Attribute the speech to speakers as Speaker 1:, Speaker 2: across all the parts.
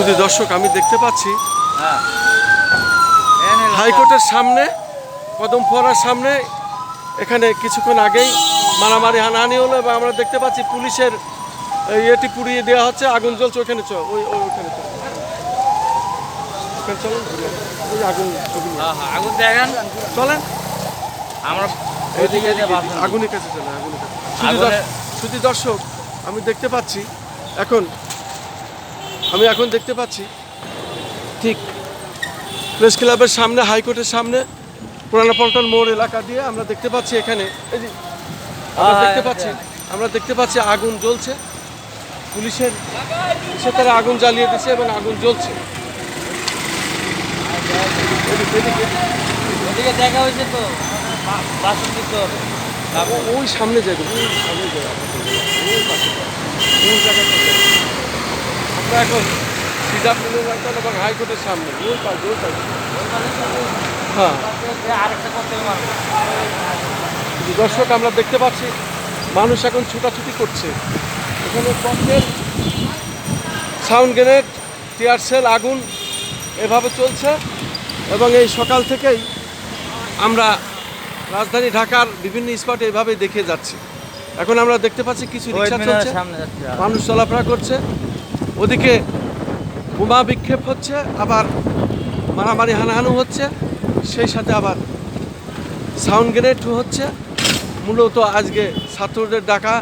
Speaker 1: শুধু দর্শক আমি দেখতে পাচ্ছি।
Speaker 2: হ্যাঁ
Speaker 1: হাইকোর্টের সামনে কদম ফোয়ারার সামনে এখানে কিছুক্ষণ আগেই মারামারি হানাহানি হলো এবং আমরা দেখতে পাচ্ছি পুলিশের এই এটি পুড়িয়ে দেওয়া হচ্ছে আগুন জ্বলছে ওখানে চল ওই ওই ওখানে চল। ওখানে চলেন ওই আগুন
Speaker 2: হ্যাঁ হ্যাঁ আগুন দেখেন।
Speaker 1: চলেন।
Speaker 2: আমরা
Speaker 1: আগুনের কাছে আগুনের কাছে। শুধু দর্শক আমি দেখতে পাচ্ছি এখন আমি এখন দেখতে পাচ্ছি। ঠিক প্রেস ক্লাবের সামনে হাইকোর্টের সামনে পুরানা পল্টন মোড় এলাকা দিয়ে আমরা দেখতে পাচ্ছি এখানে এই যে আমরা দেখতে পাচ্ছি আমরা দেখতে পাচ্ছি আগুন জ্বলছে। পুলিশের সে তারা আগুন জ্বালিয়ে দিচ্ছে এবং আগুন জ্বলছে।
Speaker 2: দেখা হয়েছে তো
Speaker 1: ওই সামনে যাবে ওই সামনে যাবে ওই জায়গাটা। আমরা এখন সিধা পুনর্বাচন এবং হাইকোর্টের সামনে। ওই পাশে ওই পাশে হ্যাঁ। দর্শক আমরা দেখতে পাচ্ছি মানুষ এখন ছুটাছুটি করছে। এখানে cocktail sound grenade tear shell আগুন এভাবে চলছে এবং এই সকাল থেকেই আমরা রাজধানী ঢাকার বিভিন্ন স্পটে এভাবে দেখে যাচ্ছি। এখন আমরা দেখতে পাচ্ছি কিছু রিক্সা চলছে মানুষ চলাফেরা করছে। ওদিকে বোমা বিক্ষেপ হচ্ছে আবার মারামারি হানাহানু হচ্ছে সেই সাথে আবার সাউন্ড গ্রেনেড হচ্ছে। মূলত আজকে ছাত্রদের ডাকা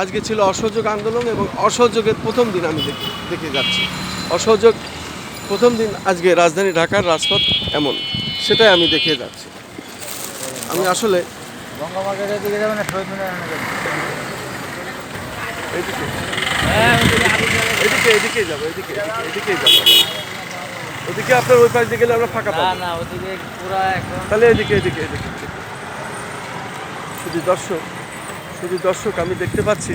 Speaker 1: আজকে ছিল অসহযোগ আন্দোলন এবং অসহযোগের প্রথম দিন আমি দেখে দেখে যাচ্ছি। অসহযোগ প্রথম দিন আজকে রাজধানী ঢাকার রাজপথ এমন সেটাই আমি দেখে যাচ্ছি। আমি আসলে
Speaker 2: বঙ্গমার্কেটের মিনার
Speaker 1: এদিকে এদিকে যাব এদিকে এদিকে যাব। ওদিকে আপনার ওই পাশ দিয়ে গেলে আমরা ফাঁকা পাবো।
Speaker 2: না ওদিকে পুরা একদম
Speaker 1: তাহলে এদিকে এদিকে এদিকে। শুধু দর্শক শুধু দর্শক আমি দেখতে পাচ্ছি।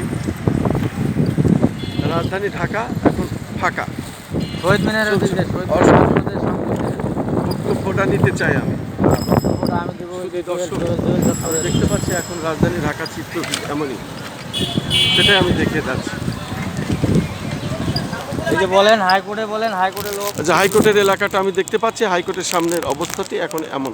Speaker 1: রাজধানী ঢাকা এখন ফাঁকা।
Speaker 2: শহীদ সামনে
Speaker 1: বক্তব্যটা নিতে চাই আমি। দর্শক। দেখতে পাচ্ছি এখন রাজধানী ঢাকা চিত্র এমনই। সেটাই আমি দেখে যাচ্ছি।
Speaker 2: যে বলেন, হাইকোর্টে বলেন, হাইকোর্টের
Speaker 1: যে হাইকোর্টের এলাকাটা আমি দেখতে পাচ্ছি, হাইকোর্টের সামনের অবস্থাটি এখন এমন।